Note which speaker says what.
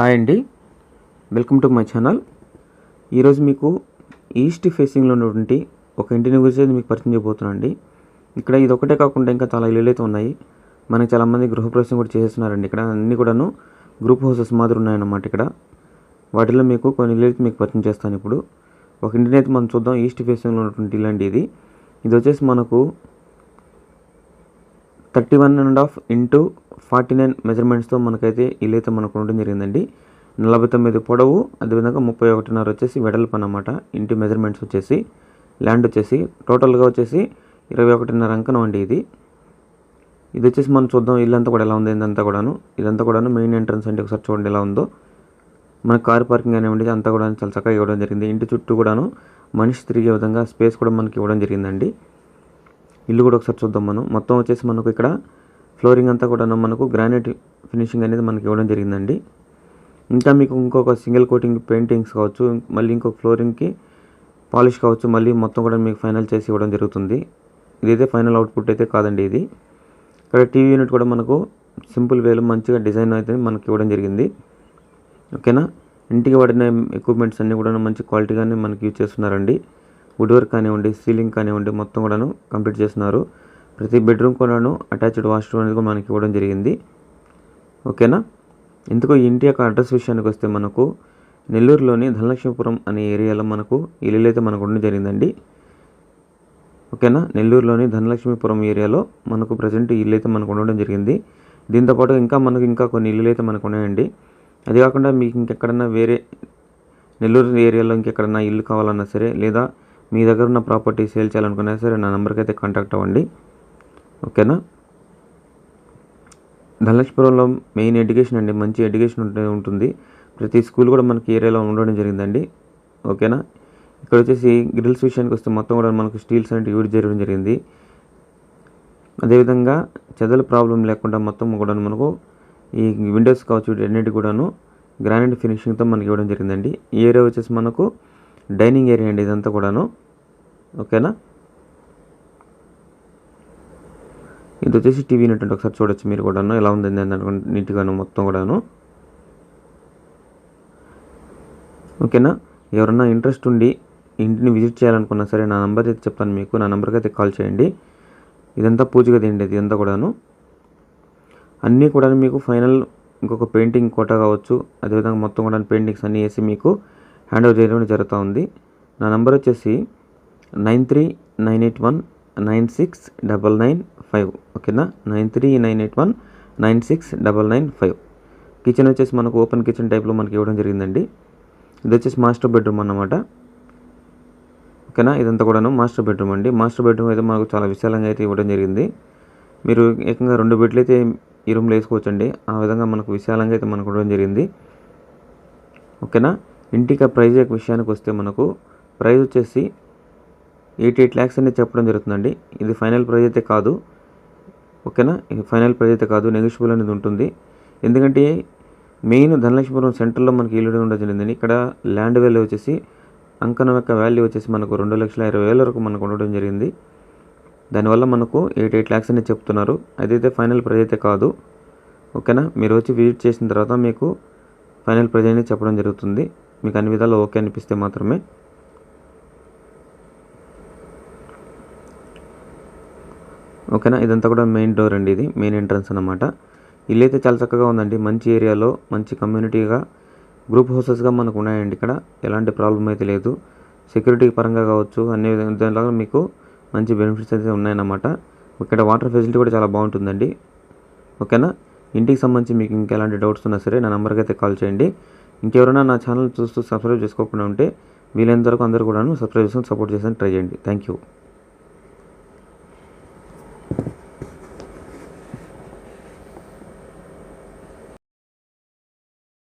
Speaker 1: Hi అండి. Welcome to my channel. ఈరోజు మీకు ఈస్ట్ ఫేసింగ్లో ఉన్నటువంటి ఒక ఇంటిని గురించి మీకు పరిచయం చేయబోతున్నాను అండి. ఇక్కడ ఇది ఒకటే కాకుండా ఇంకా చాలా ఇల్లులు అయితే ఉన్నాయి. మనకి చాలామంది గృహప్రవేశం కూడా చేసేస్తున్నారండి ఇక్కడ అన్నీ కూడాను గ్రూప్ హౌసెస్ మాదిరి ఉన్నాయన్నమాట ఇక్కడ. వాటిలో మీకు కొన్ని ఇల్లు అయితే మీకు పరిచయం చేస్తాను ఇప్పుడు. ఒక ఇంటిని అయితే మనం చూద్దాం. ఈస్ట్ ఫేసింగ్లో ఉన్నటువంటి ఇల్లు అండి ఇది. ఇది వచ్చేసి మనకు thirty one and half into forty nine మెజర్మెంట్స్తో మనకైతే ఇల్లు అయితే మనకు ఉండడం జరిగిందండి. నలభై తొమ్మిది పొడవు అదేవిధంగా ముప్పై ఒకటిన్నర వచ్చేసి వెడల్పు అన్నమాట. ఇంటి మెజర్మెంట్స్ వచ్చేసి ల్యాండ్ వచ్చేసి టోటల్గా వచ్చేసి ఇరవై ఒకటిన్నర అంకనం అండి ఇది. ఇది వచ్చేసి మనం చూద్దాం ఇల్లంతా కూడా ఎలా ఉంది ఇదంతా కూడాను. ఇదంతా కూడాను మెయిన్ ఎంట్రన్స్ అంటే ఒకసారి చూడండి ఎలా ఉందో. మన కార్ పార్కింగ్ అనేవి అంతా కూడా చాలా చక్కగా ఇవ్వడం జరిగింది. ఇంటి చుట్టూ కూడాను మనిషి తిరిగే విధంగా స్పేస్ కూడా మనకి ఇవ్వడం జరిగిందండి. ఇల్లు కూడా ఒకసారి చూద్దాం మనం. మొత్తం వచ్చేసి మనకు ఇక్కడ ఫ్లోరింగ్ అంతా కూడా మనకు గ్రానైట్ ఫినిషింగ్ అనేది మనకి ఇవ్వడం జరిగిందండి. ఇంకా మీకు ఇంకొక సింగిల్ కోటింగ్ పెయింటింగ్స్ కావచ్చు మళ్ళీ ఇంకొక ఫ్లోరింగ్కి పాలిష్ కావచ్చు మళ్ళీ మొత్తం కూడా మీకు ఫైనల్ చేసి ఇవ్వడం జరుగుతుంది. ఇదైతే ఫైనల్ అవుట్పుట్ అయితే కాదండి ఇది. ఇక్కడ టీవీ యూనిట్ కూడా మనకు సింపుల్ వేలో మంచిగా డిజైన్ అయితే మనకి ఇవ్వడం జరిగింది. ఓకేనా? ఇంటికి వాడిన ఎక్విప్మెంట్స్ అన్నీ కూడా మంచి క్వాలిటీగానే మనకి యూజ్ చేస్తున్నారండి. వుడ్ వర్క్ కానివ్వండి సీలింగ్ కానివ్వండి మొత్తం కూడాను కంప్లీట్ చేస్తున్నారు. ప్రతి బెడ్రూమ్ కూడాను అటాచ్డ్ వాష్రూమ్ అనేది కూడా మనకి ఇవ్వడం జరిగింది. ఓకేనా? ఎందుకో ఈ ఇంటి యొక్క అడ్రస్ విషయానికి వస్తే మనకు నెల్లూరులోని ధనలక్ష్మీపురం అనే ఏరియాలో మనకు ఇల్లు అయితే మనకు ఉండడం జరిగిందండి. ఓకేనా? నెల్లూరులోని ధనలక్ష్మీపురం ఏరియాలో మనకు ప్రజెంట్ ఇల్లు అయితే మనకు ఉండడం జరిగింది. దీంతోపాటు ఇంకా మనకు ఇంకా కొన్ని ఇల్లులు అయితే మనకు ఉన్నాయండి. అది కాకుండా మీకు ఇంకెక్కడన్నా వేరే నెల్లూరు ఏరియాలో ఇంకెక్కడన్నా ఇల్లు కావాలన్నా సరే లేదా మీ దగ్గర ఉన్న ప్రాపర్టీ సేల్ చేయాలనుకున్నా సరే నా నెంబర్కి అయితే కాంటాక్ట్ అవ్వండి. ఓకేనా? ధనలక్ష్మీపురంలో మెయిన్ ఎడ్యుకేషన్ అండి. మంచి ఎడ్యుకేషన్ ఉంటుంది. ప్రతి స్కూల్ కూడా మనకి ఏరియాలో ఉండడం జరిగిందండి. ఓకేనా? ఇక్కడ వచ్చేసి గ్రిల్స్ విషయానికి వస్తే మొత్తం కూడా మనకు స్టీల్స్ అనేవి యూజ్ చేయడం జరిగింది. అదేవిధంగా చెదల ప్రాబ్లం లేకుండా మొత్తం కూడా మనకు ఈ విండోస్ కావచ్చు అన్నిటి కూడాను గ్రానైట్ ఫినిషింగ్తో మనకి ఇవ్వడం జరిగిందండి. ఈ ఏరియా వచ్చేసి మనకు డైనింగ్ ఏరియా అండి ఇదంతా కూడాను. ఓకేనా? ఇది వచ్చేసి టీవీ యూనిట్ ఒకసారి చూడొచ్చు మీరు కూడాను. ఎలా ఉంది నీట్గాను మొత్తం కూడాను. ఓకేనా? ఎవరన్నా ఇంట్రెస్ట్ ఉండి ఇంటిని విజిట్ చేయాలనుకున్నా సరే నా నెంబర్ అయితే చెప్తాను మీకు. నా నెంబర్కి అయితే కాల్ చేయండి. ఇదంతా పూజ గది అండి ఇదంతా కూడాను. అన్నీ కూడా మీకు ఫైనల్ ఇంకొక పెయింటింగ్ కోట కావచ్చు. అదేవిధంగా మొత్తం కూడా పెయింటింగ్స్ అన్నీ వేసి మీకు హ్యాండ్ ఓవర్ చేయడం జరుగుతూ ఉంది. నా నెంబర్ వచ్చేసి nine three nine eight one nine six double nine five. ఓకేనా? Nine three nine eight one nine six double nine five. Kitchen వచ్చేసి మనకు ఓపెన్ కిచెన్ టైప్లో మనకి ఇవ్వడం జరిగిందండి. ఇది వచ్చేసి మాస్టర్ బెడ్రూమ్ అన్నమాట. ఓకేనా? ఇదంతా కూడాను మాస్టర్ బెడ్రూమ్ అండి. మాస్టర్ బెడ్రూమ్ అయితే మనకు చాలా విశాలంగా అయితే ఇవ్వడం జరిగింది. మీరు ఏకంగా రెండు బెడ్లు అయితే ఈ రూమ్లో వేసుకోవచ్చండి. ఆ విధంగా మనకు విశాలంగా అయితే మనకు ఇవ్వడం జరిగింది. ఓకేనా? ఇంటికి ప్రైజ్ విషయానికి వస్తే మనకు ప్రైజ్ వచ్చేసి ఎయిటీ ఎయిట్ ల్యాక్స్ అనేది చెప్పడం జరుగుతుందండి. ఇది ఫైనల్ ప్రైజ్ అయితే కాదు. ఓకేనా? ఇది ఫైనల్ ప్రైజ్ అయితే కాదు. నెగిషియబుల్ అనేది ఉంటుంది. ఎందుకంటే మెయిన్ ధనలక్ష్మీపురం సెంటర్లో మనకి ఇల్లు ఉండడం జరిగిందండి. ఇక్కడ ల్యాండ్ వాల్యూ వచ్చేసి అంకణం యొక్క వాల్యూ వచ్చేసి మనకు రెండు లక్షల ఇరవై వేల వరకు మనకు ఉండడం జరిగింది. దానివల్ల మనకు ఎయిట్ ఎయిట్ ల్యాక్స్ అనేది చెప్తున్నారు. అదైతే ఫైనల్ ప్రైజ్ అయితే కాదు. ఓకేనా? మీరు వచ్చి విజిట్ చేసిన తర్వాత మీకు ఫైనల్ ప్రైజ్ అనేది చెప్పడం జరుగుతుంది. మీకు అన్ని విధాలు ఓకే అనిపిస్తే మాత్రమే. ఓకేనా? ఇదంతా కూడా మెయిన్ డోర్ అండి ఇది మెయిన్ ఎంట్రన్స్ అనమాట ఇల్లు అయితే చాలా చక్కగా ఉందండి. మంచి ఏరియాలో మంచి కమ్యూనిటీగా గ్రూప్ హౌసెస్గా మనకు ఉన్నాయండి ఇక్కడ. ఎలాంటి ప్రాబ్లం అయితే లేదు. సెక్యూరిటీ పరంగా కావచ్చు అన్ని దానిలో మీకు మంచి బెనిఫిట్స్ అయితే ఉన్నాయన్నమాట. ఇక్కడ వాటర్ ఫెసిలిటీ కూడా చాలా బాగుంటుందండి. ఓకేనా? ఇంటికి సంబంధించి మీకు ఇంకెలాంటి డౌట్స్ ఉన్నా సరే నా నెంబర్కి అయితే కాల్ చేయండి. ఇంకెవరైనా నా ఛానల్ చూస్తూ సబ్స్క్రైబ్ చేసుకోకుండా ఉంటే వీలైనంత వరకు అందరూ కూడాను సబ్స్క్రైబ్ చేసుకొని సపోర్ట్ చేసాను ట్రై చేయండి. Thank you